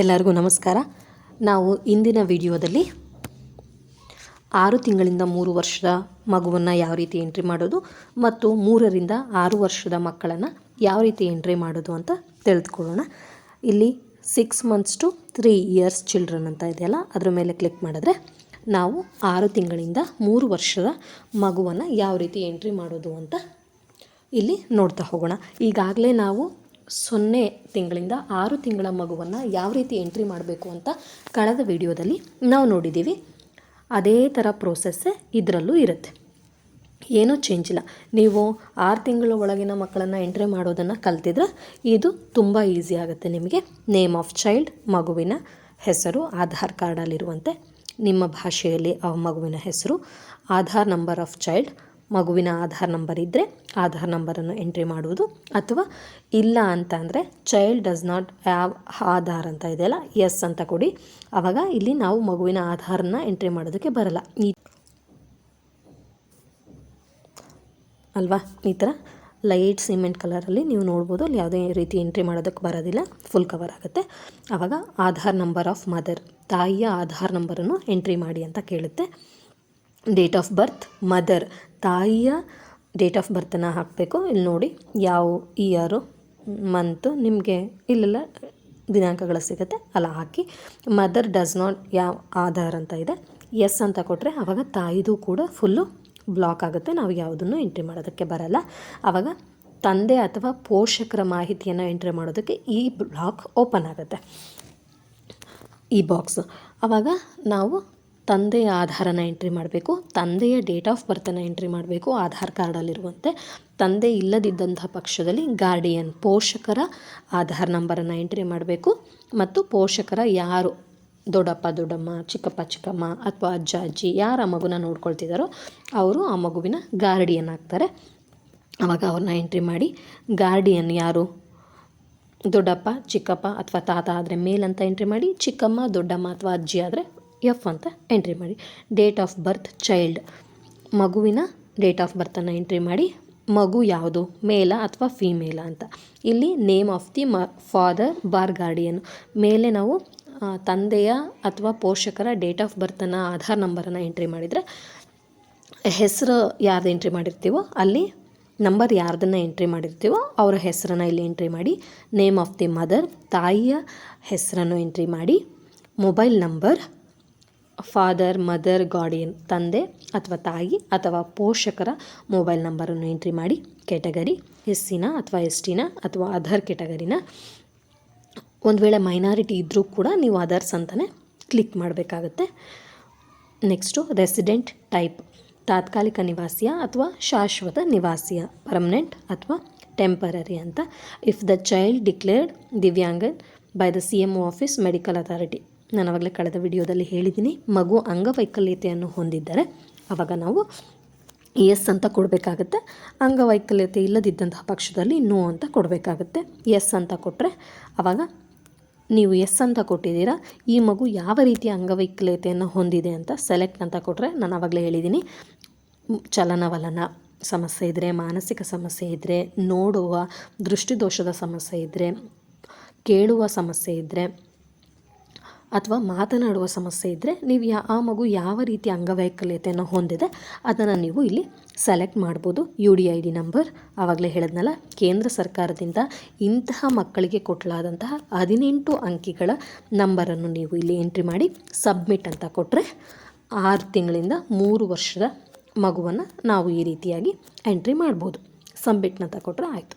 ಎಲ್ಲರಿಗೂ ನಮಸ್ಕಾರ. ನಾವು ಇಂದಿನ ವಿಡಿಯೋದಲ್ಲಿ ಆರು ತಿಂಗಳಿಂದ ಮೂರು ವರ್ಷದ ಮಗುವನ್ನು ಯಾವ ರೀತಿ ಎಂಟ್ರಿ ಮಾಡೋದು ಮತ್ತು ಮೂರರಿಂದ ಆರು ವರ್ಷದ ಮಕ್ಕಳನ್ನು ಯಾವ ರೀತಿ ಎಂಟ್ರಿ ಮಾಡೋದು ಅಂತ ತಿಳಿದುಕೊಳ್ಳೋಣ. ಇಲ್ಲಿ six months to three years children ಅಂತ ಇದೆಯಲ್ಲ, ಅದರ ಮೇಲೆ ಕ್ಲಿಕ್ ಮಾಡಿದ್ರೆ ನಾವು ಆರು ತಿಂಗಳಿಂದ ಮೂರು ವರ್ಷದ ಮಗುವನ್ನು ಯಾವ ರೀತಿ ಎಂಟ್ರಿ ಮಾಡೋದು ಅಂತ ಇಲ್ಲಿ ನೋಡ್ತಾ ಹೋಗೋಣ. ಈಗಾಗಲೇ ನಾವು ಸೊನ್ನೆ ತಿಂಗಳಿಂದ ಆರು ತಿಂಗಳ ಮಗುವನ್ನು ಯಾವ ರೀತಿ ಎಂಟ್ರಿ ಮಾಡಬೇಕು ಅಂತ ಕಳೆದ ವಿಡಿಯೋದಲ್ಲಿ ನಾವು ನೋಡಿದ್ದೀವಿ. ಅದೇ ಥರ ಪ್ರೋಸೆಸ್ಸೇ ಇದರಲ್ಲೂ ಇರುತ್ತೆ. ಏನೂ ಚೇಂಜ್ ಇಲ್ಲ. ನೀವು ಆರು ತಿಂಗಳ ಒಳಗಿನ ಮಕ್ಕಳನ್ನು ಎಂಟ್ರಿ ಮಾಡೋದನ್ನು ಕಲ್ತಿದ್ರೆ ಇದು ತುಂಬ ಈಸಿ ಆಗುತ್ತೆ ನಿಮಗೆ. ನೇಮ್ ಆಫ್ ಚೈಲ್ಡ್ ಮಗುವಿನ ಹೆಸರು, ಆಧಾರ್ ಕಾರ್ಡಲ್ಲಿರುವಂತೆ ನಿಮ್ಮ ಭಾಷೆಯಲ್ಲಿ ಆ ಮಗುವಿನ ಹೆಸರು, ಆಧಾರ್ ನಂಬರ್ ಆಫ್ ಚೈಲ್ಡ್ ಮಗುವಿನ ಆಧಾರ್ ನಂಬರ್ ಇದ್ದರೆ ಆಧಾರ್ ನಂಬರನ್ನು ಎಂಟ್ರಿ ಮಾಡುವುದು. ಅಥವಾ ಇಲ್ಲ ಅಂತ ಅಂದರೆ child does not have Aadhaar ಅಂತ ಇದೆಯಲ್ಲ ಎಸ್ ಅಂತ ಕೊಡಿ. ಆವಾಗ ಇಲ್ಲಿ ನಾವು ಮಗುವಿನ ಆಧಾರನ್ನ ಎಂಟ್ರಿ ಮಾಡೋದಕ್ಕೆ ಬರಲ್ಲ. ಈ ಅಲ್ವಾ? ಈ ಥರ ಲೈಟ್ ಸಿಮೆಂಟ್ ಕಲರಲ್ಲಿ ನೀವು ನೋಡ್ಬೋದು. ಅಲ್ಲಿ ಯಾವುದೇ ರೀತಿ ಎಂಟ್ರಿ ಮಾಡೋದಕ್ಕೆ ಬರೋದಿಲ್ಲ. ಫುಲ್ ಕವರ್ ಆಗುತ್ತೆ. ಆವಾಗ ಆಧಾರ್ ನಂಬರ್ ಆಫ್ ಮದರ್ ತಾಯಿಯ ಆಧಾರ್ ನಂಬರನ್ನು ಎಂಟ್ರಿ ಮಾಡಿ ಅಂತ ಕೇಳುತ್ತೆ. ಡೇಟ್ ಆಫ್ ಬರ್ತ್ ಮದರ್ ತಾಯಿಯ ಡೇಟ್ ಆಫ್ ಬರ್ತನ್ನು ಹಾಕಬೇಕು. ಇಲ್ಲಿ ನೋಡಿ ಯಾವ ಇಯರು ಮಂತು ನಿಮಗೆ ಇಲ್ಲೆಲ್ಲ ದಿನಾಂಕಗಳು ಸಿಗುತ್ತೆ. ಅಲ್ಲ, ಹಾಕಿ. ಮದರ್ ಡಸ್ ನಾಟ್ ಯಾವ ಆಧಾರ್ ಅಂತ ಇದೆ. ಎಸ್ ಅಂತ ಕೊಟ್ಟರೆ ಆವಾಗ ತಾಯಿದು ಕೂಡ ಫುಲ್ಲು ಬ್ಲಾಕ್ ಆಗುತ್ತೆ. ನಾವು ಯಾವುದನ್ನು ಎಂಟ್ರಿ ಮಾಡೋದಕ್ಕೆ ಬರಲ್ಲ. ಆವಾಗ ತಂದೆ ಅಥವಾ ಪೋಷಕರ ಮಾಹಿತಿಯನ್ನು ಎಂಟ್ರಿ ಮಾಡೋದಕ್ಕೆ ಈ ಬ್ಲಾಕ್ ಓಪನ್ ಆಗುತ್ತೆ. ಈ ಬಾಕ್ಸ್ ಆವಾಗ ನಾವು ತಂದೆಯ ಆಧಾರನ ಎಂಟ್ರಿ ಮಾಡಬೇಕು, ತಂದೆಯ ಡೇಟ್ ಆಫ್ ಬರ್ತನ್ನು ಎಂಟ್ರಿ ಮಾಡಬೇಕು, ಆಧಾರ್ ಕಾರ್ಡಲ್ಲಿರುವಂತೆ ತಂದೆ ಇಲ್ಲದಿದ್ದಂಥ ಪಕ್ಷದಲ್ಲಿ ಗಾರ್ಡಿಯನ್ ಪೋಷಕರ ಆಧಾರ್ ನಂಬರನ್ನು ಎಂಟ್ರಿ ಮಾಡಬೇಕು. ಮತ್ತು ಪೋಷಕರ ಯಾರು? ದೊಡ್ಡಪ್ಪ, ದೊಡ್ಡಮ್ಮ, ಚಿಕ್ಕಪ್ಪ, ಚಿಕ್ಕಮ್ಮ ಅಥವಾ ಅಜ್ಜ, ಅಜ್ಜಿ ಯಾರು ಆ ಮಗುನ ನೋಡ್ಕೊಳ್ತಿದ್ದಾರೋ ಅವರು ಆ ಮಗುವಿನ ಗಾರ್ಡಿಯನ್ ಆಗ್ತಾರೆ. ಆವಾಗ ಅವ್ರನ್ನ ಎಂಟ್ರಿ ಮಾಡಿ ಗಾರ್ಡಿಯನ್ ಯಾರು? ದೊಡ್ಡಪ್ಪ, ಚಿಕ್ಕಪ್ಪ ಅಥವಾ ತಾತ ಆದರೆ ಮೇಲ್ ಅಂತ ಎಂಟ್ರಿ ಮಾಡಿ, ಚಿಕ್ಕಮ್ಮ, ದೊಡ್ಡಮ್ಮ ಅಥವಾ ಅಜ್ಜಿ ಆದರೆ ಎಫ್ ಅಂತ ಎಂಟ್ರಿ ಮಾಡಿ. ಡೇಟ್ ಆಫ್ ಬರ್ತ್ ಚೈಲ್ಡ್ ಮಗುವಿನ ಡೇಟ್ ಆಫ್ ಬರ್ತನ್ನು ಎಂಟ್ರಿ ಮಾಡಿ. ಮಗು ಯಾವುದು? ಮೇಲ ಅಥವಾ ಫೀಮೇಲ ಅಂತ. ಇಲ್ಲಿ ನೇಮ್ ಆಫ್ ದಿ ಮ ಫಾದರ್ ಬಾರ್ ಗಾರ್ಡಿಯನ್ ಮೇಲೆ ನಾವು ತಂದೆಯ ಅಥವಾ ಪೋಷಕರ ಡೇಟ್ ಆಫ್ ಬರ್ತನ್ನು ಆಧಾರ್ ನಂಬರನ್ನು ಎಂಟ್ರಿ ಮಾಡಿದರೆ, ಹೆಸರು ಯಾರ್ದು ಎಂಟ್ರಿ ಮಾಡಿರ್ತೀವೋ, ಅಲ್ಲಿ ನಂಬರ್ ಯಾರ್ದನ್ನು ಎಂಟ್ರಿ ಮಾಡಿರ್ತೀವೋ, ಅವರ ಹೆಸರನ್ನು ಇಲ್ಲಿ ಎಂಟ್ರಿ ಮಾಡಿ. ನೇಮ್ ಆಫ್ ದಿ ಮದರ್ ತಾಯಿಯ ಹೆಸರನ್ನು ಎಂಟ್ರಿ ಮಾಡಿ. Mobile number father, mother, guardian, ತಂದೆ ಅಥವಾ ತಾಯಿ ಅಥವಾ ಪೋಷಕರ ಮೊಬೈಲ್ ನಂಬರನ್ನು ಎಂಟ್ರಿ ಮಾಡಿ ಕೆಟಗರಿ ಎಸ್ಸಿನ ಅಥವಾ ಎಸ್ ಟಿನ ಅಥವಾ ಅದರ್ ಕೆಟಗರಿನ ಒಂದು ವೇಳೆ ಮೈನಾರಿಟಿ ಇದ್ದರೂ ಕೂಡ ನೀವು ಅದರ್ಸ್ ಅಂತಲೇ ಕ್ಲಿಕ್ ಮಾಡಬೇಕಾಗತ್ತೆ. ನೆಕ್ಸ್ಟು ರೆಸಿಡೆಂಟ್ ಟೈಪ್, ತಾತ್ಕಾಲಿಕ ನಿವಾಸಿಯ ಅಥವಾ ಶಾಶ್ವತ ನಿವಾಸಿಯ, ಪರ್ಮನೆಂಟ್ ಅಥವಾ ಟೆಂಪರರಿ ಅಂತ. If the child declared divyangan by the C M office medical authority. ನಾನು ಆವಾಗಲೇ ಕಳೆದ ವಿಡಿಯೋದಲ್ಲಿ ಹೇಳಿದ್ದೀನಿ, ಮಗು ಅಂಗವೈಕಲ್ಯತೆಯನ್ನು ಹೊಂದಿದ್ದರೆ ಆವಾಗ ನಾವು ಎಸ್ ಅಂತ ಕೊಡಬೇಕಾಗತ್ತೆ, ಅಂಗವೈಕಲ್ಯತೆ ಇಲ್ಲದಿದ್ದಂತಹ ಪಕ್ಷದಲ್ಲಿ ನೋ ಅಂತ ಕೊಡಬೇಕಾಗತ್ತೆ. ಎಸ್ ಅಂತ ಕೊಟ್ಟರೆ ಆವಾಗ ನೀವು ಎಸ್ ಅಂತ ಕೊಟ್ಟಿದ್ದೀರಾ, ಈ ಮಗು ಯಾವ ರೀತಿಯ ಅಂಗವೈಕಲ್ಯತೆಯನ್ನು ಹೊಂದಿದೆ ಅಂತ ಸೆಲೆಕ್ಟ್ ಅಂತ ಕೊಟ್ಟರೆ ನಾನು ಆವಾಗಲೇ ಹೇಳಿದ್ದೀನಿ. ಚಲನವಲನ ಸಮಸ್ಯೆ ಇದ್ದರೆ ಮಾನಸಿಕ ಸಮಸ್ಯೆ ಇದ್ದರೆ ನೋಡುವ ದೃಷ್ಟಿದೋಷದ ಸಮಸ್ಯೆ ಇದ್ದರೆ ಕೇಳುವ ಸಮಸ್ಯೆ ಇದ್ದರೆ ಅಥವಾ ಮಾತನಾಡುವ ಸಮಸ್ಯೆ ಇದ್ದರೆ ನೀವು ಯಾ ಆ ಮಗು ಯಾವ ರೀತಿ ಅಂಗವೈಕಲ್ಯತೆಯನ್ನು ಹೊಂದಿದೆ, ಅದನ್ನು ನೀವು ಇಲ್ಲಿ ಸೆಲೆಕ್ಟ್ ಮಾಡ್ಬೋದು. U D I D number ಆವಾಗಲೇ ಹೇಳಿದ್ನಲ್ಲ, ಕೇಂದ್ರ ಸರ್ಕಾರದಿಂದ ಇಂತಹ ಮಕ್ಕಳಿಗೆ ಕೊಟ್ಟಲಾದಂತಹ ಹದಿನೆಂಟು ಅಂಕಿಗಳ ನಂಬರನ್ನು ನೀವು ಇಲ್ಲಿ ಎಂಟ್ರಿ ಮಾಡಿ ಸಬ್ಮಿಟ್ ಅಂತ ಕೊಟ್ಟರೆ ಆರು ತಿಂಗಳಿಂದ ಮೂರು ವರ್ಷದ ಮಗುವನ್ನು ನಾವು ಈ ರೀತಿಯಾಗಿ ಎಂಟ್ರಿ ಮಾಡ್ಬೋದು. ಸಬ್ಮಿಟ್ ಅಂತ ಕೊಟ್ಟರೆ ಆಯಿತು.